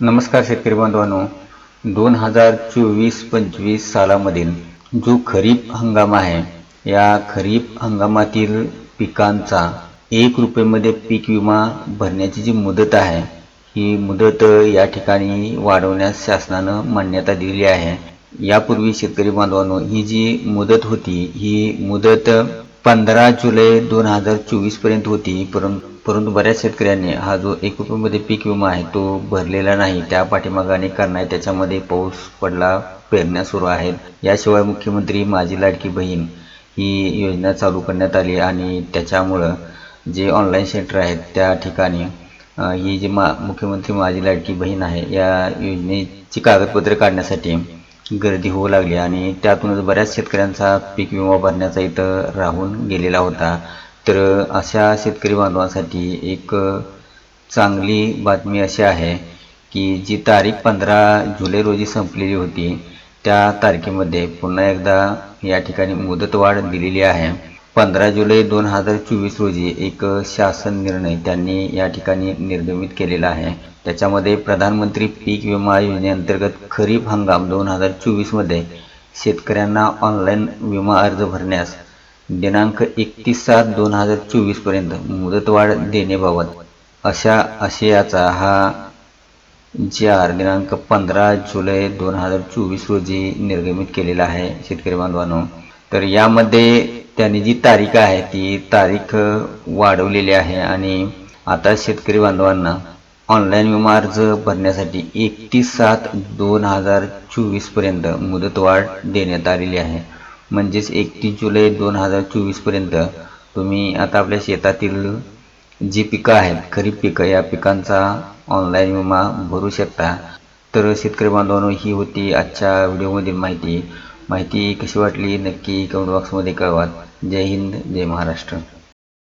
नमस्कार शेतकरी बांधवांनो दोन हजार चोवीस पंचवीस सालामधील जो खरीप हंगाम आहे या खरीप हंगामातील पिकांचा एक रुपयेमध्ये पीक विमा भरण्याची जी मुदत आहे ही मुदत या ठिकाणी वाढवण्यास शासनानं मान्यता दिली आहे. यापूर्वी शेतकरी बांधवांनो ही जी मुदत होती ही मुदत पंधरा जुलै दोन हजार चोवीसपर्यंत होती. परंतु परंतु बऱ्याच शेतकऱ्यांनी हा जो एक रुपयामध्ये पीक विमा आहे तो भरलेला नाही. त्या पाठीमागं अनेक कारण आहे. त्याच्यामध्ये पाऊस पडला पेरण्या सुरू आहेत. याशिवाय मुख्यमंत्री माझी लाडकी बहीण ही योजना चालू करण्यात आली आणि त्याच्यामुळं जे ऑनलाईन सेंटर आहेत त्या ठिकाणी ही जी मा मुख्यमंत्री माझी लाडकी बहीण आहे या योजनेची कागदपत्रे काढण्यासाठी गर्दी होऊ लागली आणि त्यातूनच बऱ्याच शेतकऱ्यांचा पीक विमा भरण्याचा इथं राहून गेलेला होता. तर अशा शेतकरी बांधवांसाठी एक चांगली बातमी अशी आहे की जी तारीख पंधरा जुलै रोजी संपलेली होती त्या तारखेमध्ये पुन्हा एकदा या ठिकाणी मुदतवाढ दिलेली आहे. पंधरा जुलै दोन हजार चोवीस रोजी एक शासन निर्णय त्यांनी या ठिकाणी निर्गमित केलेला आहे. त्याच्यामध्ये प्रधानमंत्री पीक विमा योजनेअंतर्गत खरीप हंगाम दोन हजार चोवीसमध्ये शेतकऱ्यांना ऑनलाईन विमा अर्ज भरण्यास दिनांक एकतीस सात दोन हजार चोवीसपर्यंत मुदतवाढ देण्याबाबत अशा आशयाचा हा जी आर दिनांक पंधरा जुलै दोन हजार चोवीस रोजी निर्गमित केलेला आहे. शेतकरी बांधवांनो तर यामध्ये त्यांनी जी तारीख आहे ती तारीख वाढवलेली आहे आणि आता शेतकरी बांधवांना ऑनलाईन विमा अर्ज भरण्यासाठी एकतीस सात दोन हजार चोवीसपर्यंत मुदतवाढ देण्यात आलेली आहे. म्हणजेच एकतीस जुलै दोन हजार चोवीसपर्यंत तुम्ही आता आपल्या शेतातील जी पिकं आहेत खरीप पिकं या पिकांचा ऑनलाईन विमा भरू शकता. तर शेतकरी बांधवांनो ही होती आजच्या व्हिडिओमधील माहिती. माहिती कशी वाटली नक्की कमेंट बॉक्समध्ये कळवा. जय हिंद जय महाराष्ट्र.